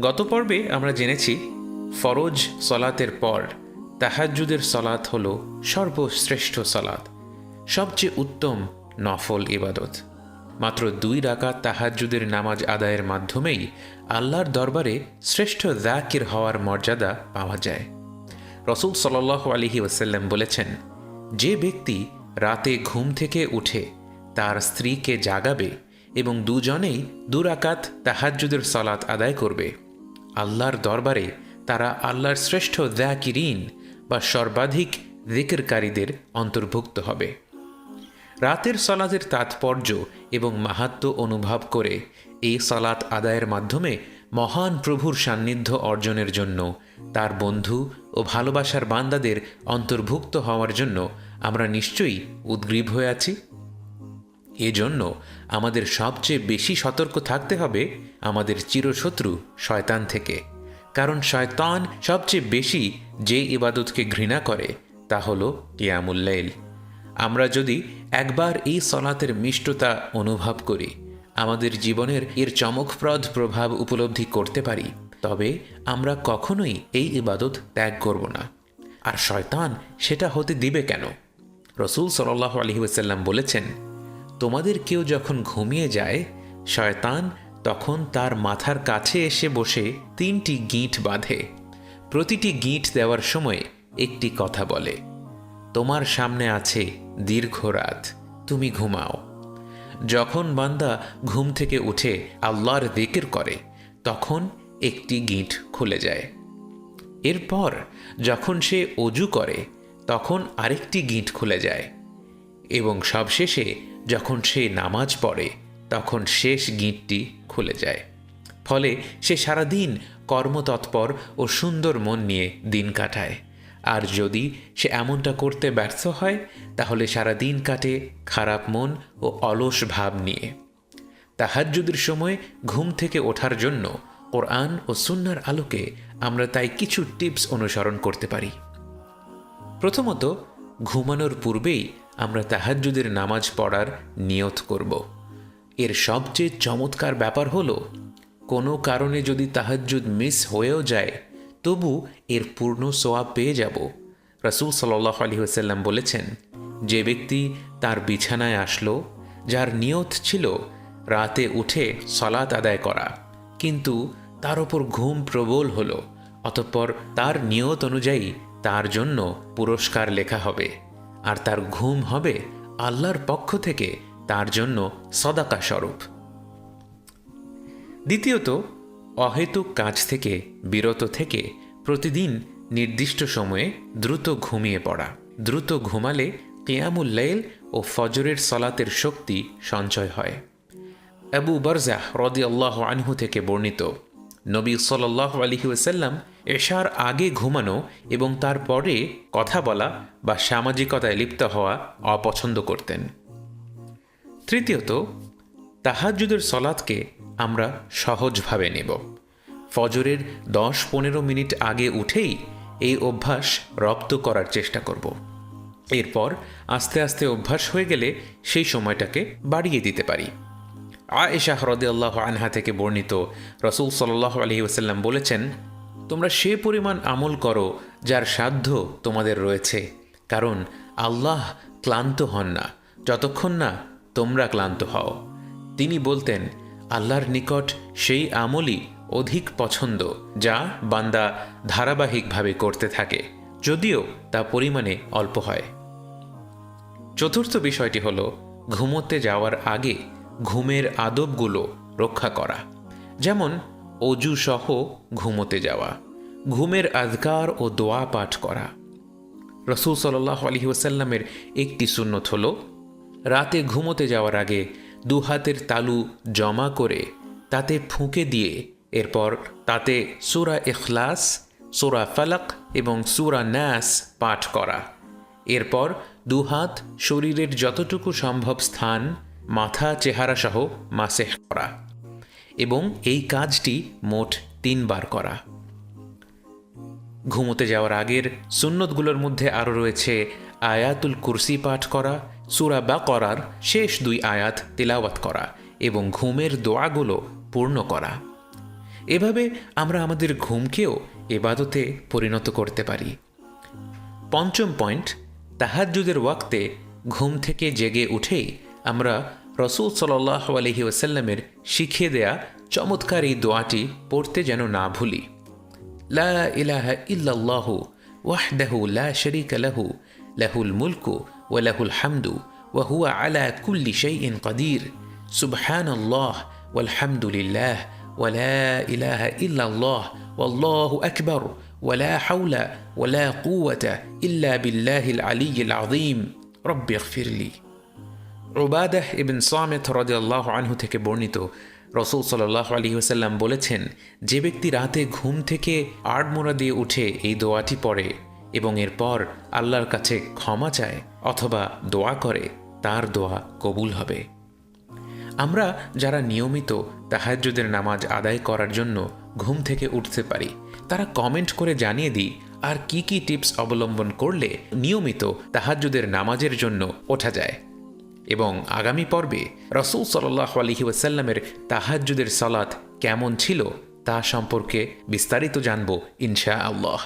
গত পর্বে আমরা জেনেছি, ফরজ সলাতের পর তাহাজ্জুদের সলাত হল সর্বশ্রেষ্ঠ সলাত সবচেয়ে উত্তম নফল ইবাদত। মাত্র দুই রাকাত তাহাজ্জুদের নামাজ আদায়ের মাধ্যমেই আল্লাহর দরবারে শ্রেষ্ঠ জাকির হওয়ার মর্যাদা পাওয়া যায়। রসুল সাল্লাহ আলহি ওসাল্লাম বলেছেন, যে ব্যক্তি রাতে ঘুম থেকে উঠে তার স্ত্রীকে জাগাবে এবং দুজনেই দুরাকাত তাহাজ্জুদের সালাত আদায় করবে আল্লাহর দরবারে তারা আল্লাহর শ্রেষ্ঠ দ্যাকিরিন বা সর্বাধিক জিকিরকারীদের অন্তর্ভুক্ত হবে। রাতের সলাতের তাৎপর্য এবং মাহাত্ম অনুভব করে এই সলাত আদায়ের মাধ্যমে মহান প্রভুর সান্নিধ্য অর্জনের জন্য তার বন্ধু ও ভালোবাসার বান্দাদের অন্তর্ভুক্ত হওয়ার জন্য আমরা নিশ্চয়ই উদ্গ্রীব হয়ে আছি। এজন্য আমাদের সবচেয়ে বেশি সতর্ক থাকতে হবে আমাদের চিরশত্রু শয়তান থেকে। কারণ শয়তান সবচেয়ে বেশি যে ইবাদতকে ঘৃণা করে, তা হল কিয়ামুল্লাইল আমরা যদি একবার এই সলাতের মিষ্টতা অনুভব করি, আমাদের জীবনের এর চমকপ্রদ প্রভাব উপলব্ধি করতে পারি, তবে আমরা কখনোই এই ইবাদত ত্যাগ করব না। আর শয়তান সেটা হতে দিবে কেন? রসুল সাল্লাহ আলহি ওসাল্লাম বলেছেন তোমাদের কেউ যখন ঘুমিয়ে যায়, শয়তান তখন তার মাথার কাছে এসে বসে তিনটি গিঁট বাঁধে। প্রতিটি গিঁট দেওয়ার সময় একটি কথা বলে, তোমার সামনে আছে দীর্ঘ রাত, তুমি ঘুমাও। যখন বান্দা ঘুম থেকে উঠে আল্লাহর দিকের করে, তখন একটি গিঁট খুলে যায়। এরপর যখন সে অজু করে, তখন আরেকটি গিঁট খুলে যায়। এবং সবশেষে যখন সে নামাজ পড়ে, তখন শেষ গিঁটটি খুলে যায়। ফলে সে সারাদিন কর্মতৎপর ও সুন্দর মন নিয়ে দিন কাটায়। আর যদি সে এমনটা করতে ব্যর্থ হয়, তাহলে সারা দিন কাটে খারাপ মন ও অলস ভাব নিয়ে। তাহাজ্জুদের সময় ঘুম থেকে ওঠার জন্য কোরআন ও সুন্নার আলোকে আমরা তাই কিছু টিপস অনুসরণ করতে পারি। প্রথমত, ঘুমানোর পূর্বেই আমরা তাহাজ্জুদের নামাজ পড়ার নিয়ত করব। এর সবচেয়ে চমৎকার ব্যাপার হলো, কোনো কারণে যদি তাহাজ্জুদ মিস হয়েও যায়, তবু এর পূর্ণ সোয়াব পেয়ে যাব। রাসুল সাল্লাহ আলী হোসাল্লাম বলেছেন, যে ব্যক্তি তার বিছানায় আসলো, যার নিয়ত ছিল রাতে উঠে সলাত আদায় করা, কিন্তু তার ওপর ঘুম প্রবল হলো, অতঃপর তার নিয়ত অনুযায়ী তার জন্য পুরস্কার লেখা হবে। আর তার ঘুম হবে আল্লাহর পক্ষ থেকে তার জন্য সদাকা স্বরূপ দ্বিতীয়ত, অহেতুক কাজ থেকে, বিরত থেকে প্রতিদিন নির্দিষ্ট সময়ে দ্রুত ঘুমিয়ে পড়া। দ্রুত ঘুমালে কিয়ামুল্লাইল ও ফজরের সলাতের শক্তি সঞ্চয় হয়। আবু বারজাহ রদি আল্লাহ আনহু থেকে বর্ণিত নবী সাল্লাহ আলহি ওসাল্লাম এশার আগে ঘুমানো এবং তারপরে কথা বলা বা সামাজিকতায় লিপ্ত হওয়া অপছন্দ করতেন। তৃতীয়ত তাহাজুদের সলাদকে আমরা সহজভাবে নেব। ফজরের দশ পনেরো মিনিট আগে উঠেই এই অভ্যাস রপ্ত করার চেষ্টা করব। এরপর আস্তে আস্তে অভ্যাস হয়ে গেলে সেই সময়টাকে বাড়িয়ে দিতে পারি। আয়েশা হরদে আল্লাহ আনহা থেকে বর্ণিত রসুল সাল্লাহ আলহি ওসাল্লাম বলেছেন, তোমরা সে পরিমাণ আমল করো যার সাধ্য তোমাদের রয়েছে, কারণ আল্লাহ ক্লান্ত হন না, যতক্ষণ না তোমরা ক্লান্ত হও। তিনি বলতেন, আল্লাহর নিকট সেই আমলই অধিক পছন্দ যা বান্দা ধারাবাহিকভাবে করতে থাকে, যদিও তা পরিমাণে অল্প হয়। চতুর্থ বিষয়টি হল, ঘুমোতে যাওয়ার আগে ঘুমের আদবগুলো রক্ষা করা। যেমন অজু সহ ঘুমোতে যাওয়া, ঘুমের আজগার ও দোয়া পাঠ করা। রসুল সাল্লাহ আলহি ওসাল্লামের একটি সুন্নত হল, রাতে ঘুমোতে যাওয়ার আগে দু হাতের তালু জমা করে তাতে ফুঁকে দিয়ে এরপর তাতে সুরা এখলাস সুরা ফালাক এবং সুরা ন্যাস পাঠ করা। এরপর দুহাত শরীরের যতটুকু সম্ভব স্থান মাথা চেহারা সহ মাসেহ করা এবং এই কাজটি মোট তিনবার করা। ঘুমোতে যাওয়ার আগের সুন্নতগুলোর মধ্যে আরও রয়েছে আয়াতুল কুরসি পাঠ করা, সুরা বা করার শেষ দুই আয়াত তেলাওয়াত করা এবং ঘুমের দোয়াগুলো পূর্ণ করা। এভাবে আমরা আমাদের ঘুমকেও এবাদতে পরিণত করতে পারি। পঞ্চম পয়েন্ট, তাহাজ্জুদের ওয়াক্তে ঘুম থেকে জেগে উঠেই আমরা রসুল সাল্লাহ আলহি ওসাল্লামের শিখিয়ে দেয়া চমৎকার এই দোয়াটি পড়তে যেন না ভুলি লা ইলাহা ইল্লাল্লাহু ওয়াহদাহু লা শারীকা লাহু লাহুল মুলকু ওয়া লাহুল হামদু ওয়া হুয়া আলা কুল্লি শাইইন কাদির সুবহানাল্লাহ والحمد لله ولا إله إلا الله والله أكبر ولا حول ولا قوة إلا بالله العلي العظيم رب اغفر لي উবাদাহ ইবিন সামেত রদিয়াল্লাহ আনহু থেকে বর্ণিত, রসুল সাল্লাহ আলী ওসাল্লাম বলেছেন, যে ব্যক্তি রাতে ঘুম থেকে আড়মোড়া দিয়ে উঠে এই দোয়াটি পড়ে এবং এরপর আল্লাহর কাছে ক্ষমা চায় অথবা দোয়া করে, তার দোয়া কবুল হবে। আমরা যারা নিয়মিত তাহাজ্জুদের নামাজ আদায় করার জন্য ঘুম থেকে উঠতে পারি, তারা কমেন্ট করে জানিয়ে দিই, আর কি কি টিপস অবলম্বন করলে নিয়মিত তাহাজ্জুদের নামাজের জন্য ওঠা যায়? এবং আগামী পর্বে রসুল সাল্লাহ আলহি ওয়াসাল্লামের তাহাজ্জুদের সালাত কেমন ছিল তা সম্পর্কে বিস্তারিত জানব ইনশা আল্লাহ